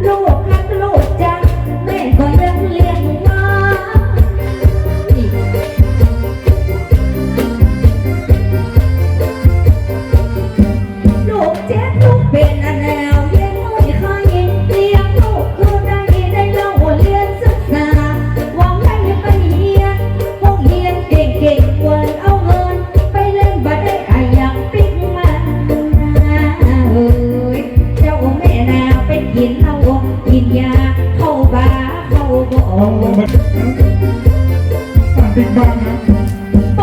让我 ติ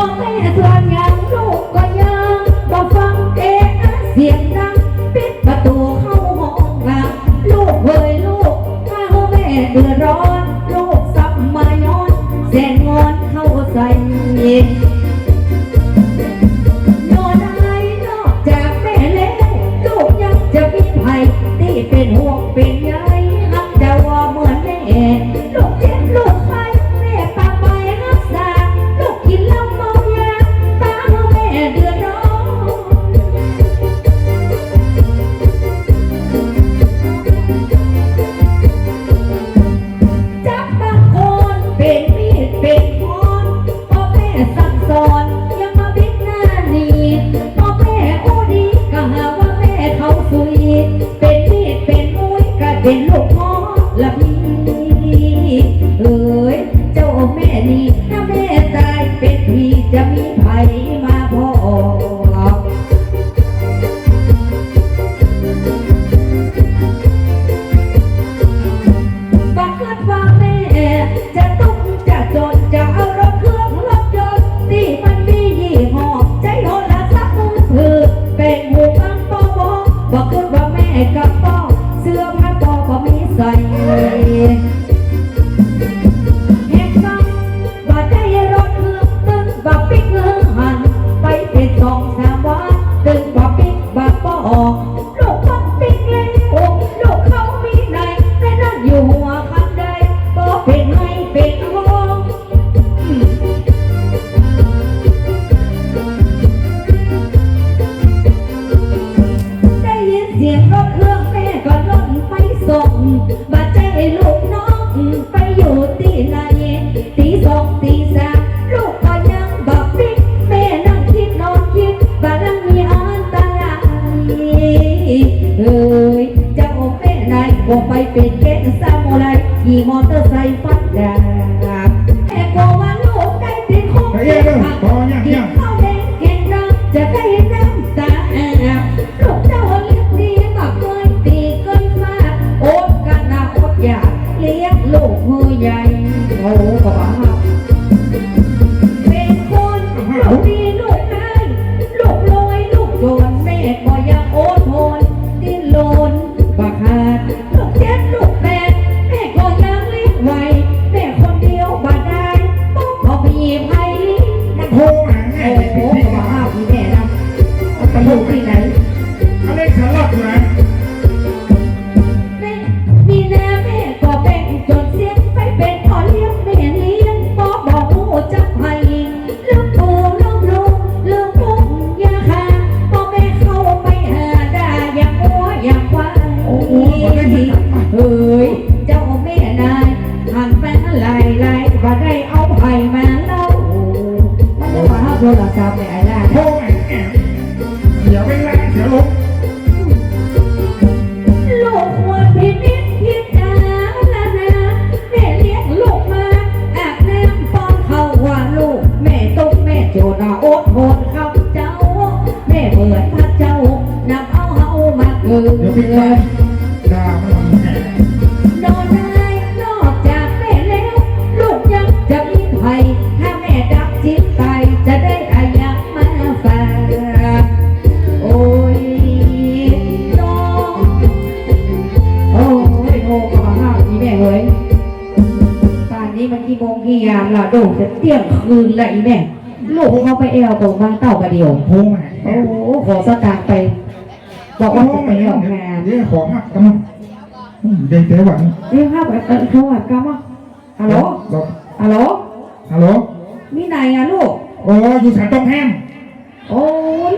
องให้ทวนงานลูกก็ยังบ่ฟังเอะอเสียงดังปิดประตูเข้าห้องละลูกเว้ยลูกข้าแม่เดือดร้อน ลูกซับมายอนแสนงอนเข้าใส่เย็นเป็นห่วงเป็นใย ถ้าแม่ตายเป็นพี่จะมีใครไหม ขี่มอเตอร์ไซค์ฟัดแดง ปิดพระเจ้านำเอาเฮามาเกิดเดี๋ยวพี่ไปด่มันทำไงนอนได้นอกจากแม่แล้ว ลูกยังจะมีไผ่ถ้าแม่ดับจิ้มไจะได้อายักมาฝาโอ้ยน้อโอ้ยโอ้กระบห้าอีแม่เฮ้ยป่นนี้มันกี่โมงกี่ยามล่ะโด่งจเที่ยงคืนละอีแม่ ลูกเขาไปเอวของบ้านเต่ากระเดียวโอ้โหขอสตางค์ไป บอกว่าจะไปออกงานเดี๋ยขอหักกันเด็กเต้หวังเดี๋ยวหักเออเขาหักกันมั้งฮัลโหลฮัลโหลฮัลโหลมีไหนอะลูกโอ้อยู่สายต้งแห้งโอ้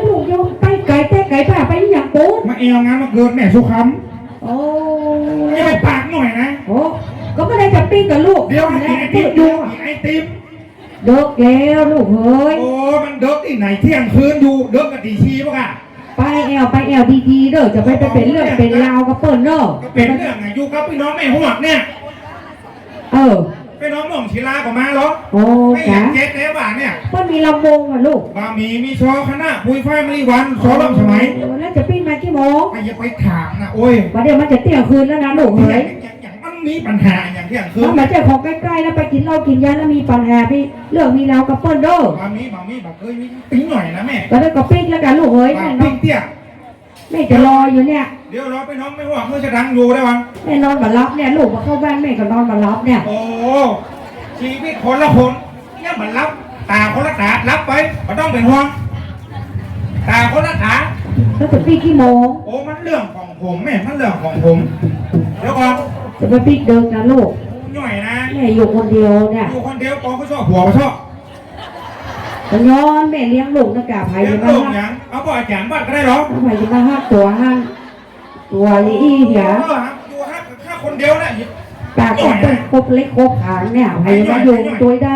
ลูกยังไปไก่แต่ไก่ป่าไปอย่างปูมาเอวงานมาเกิดแม่สุขำโอ้ยไปปากหน่อยนะโอ้ก็ไม่ได้จะปีกงกับลูกเดี๋ยวไอ้ติมดูไอติม เด็กแล้วลูกเฮ้ย โอ้ มันเด็กที่ไหนเที่ยงคืนอยู่เด็กกับตีชีปะค่ะ ไปแอลไปแอลดีๆเด้อจะไปไปเป็นเรื่องเป็นราวกับเปิ้ลเด้อก็เป็นเรื่องไงอยู่กับพี่น้องแม่หัวกเนี่ยเออพี่น้องหม่อมศิลาก็มาเหรอโอ้ไม่อยาจ๋ากเจ๊กแล้วบ้านเนี่ยเปิ้ลมีลำวงอะลูกบะหมี่มีชอคณะปุยไฟมะลิวันชอลำสมัยโอ้แล้วจะปิ้งมากี่โมงไอ้อย่าไปถามนะโอ้ยวันเดี๋ยวมันจะเที่ยงคืนแล้วนะลูกเฮ้ยอย่างอย่าง มันมีปัญหาอย่างเที่ยงคืถ้านมาเจอของใกล้ๆแล้วไปกินเหล้ากินยาแล้วมีปัญหาพี่เรื่องมีราวกับเปิ้ลเด้อบะหมี่บะหมี่แบบเอ้ยมีปิ้งหน่อยนะแม่ก็ได้ก็ปิ้งแล้วกันลูกเฮ้ยบะแม่น้อปิ้งงเตี้ย แม่จะรออยู่เนี่ยเดี๋ยวรอไปน้องไม่หัวกเมื่อจะดังอยู่ได้วังแม่นอนมารับเนี่ยลูกมาเข้าบ้านแม่ก็นอนมารับเนี่ยโอ้ชีวิตคนละคนเนี่ยมันรับตาคนละตารับไปไม่ต้องเป็นห่วงตาคนละตา แล้วจะปิ้งกี่โมงโอ้ มันเรื่องของผมแม่ มันเรื่องของผม เดี๋ยวก่อน จะไปปิ้งเดินนะลูกหน่อยนะแม่อยู่คนเดียวเนี่ยอยู่คนเดียวปอเขาชอบหัวเขาชอบก็ย้อนแม่เลี้ยงลูกนะกะไผ่เลี้ยจะงมาลูกฮักยังเอาบ่อยจานบ้านก็ได้หรอไผ่จะมาฮักตัวฮักตัวนี้เหียเออฮะอยู่ฮะแค่คนเดียวเนี่ยปากก็เป็นครบเล็กครบหางเนี่ยไผ่จะมาอยู่ตัวได้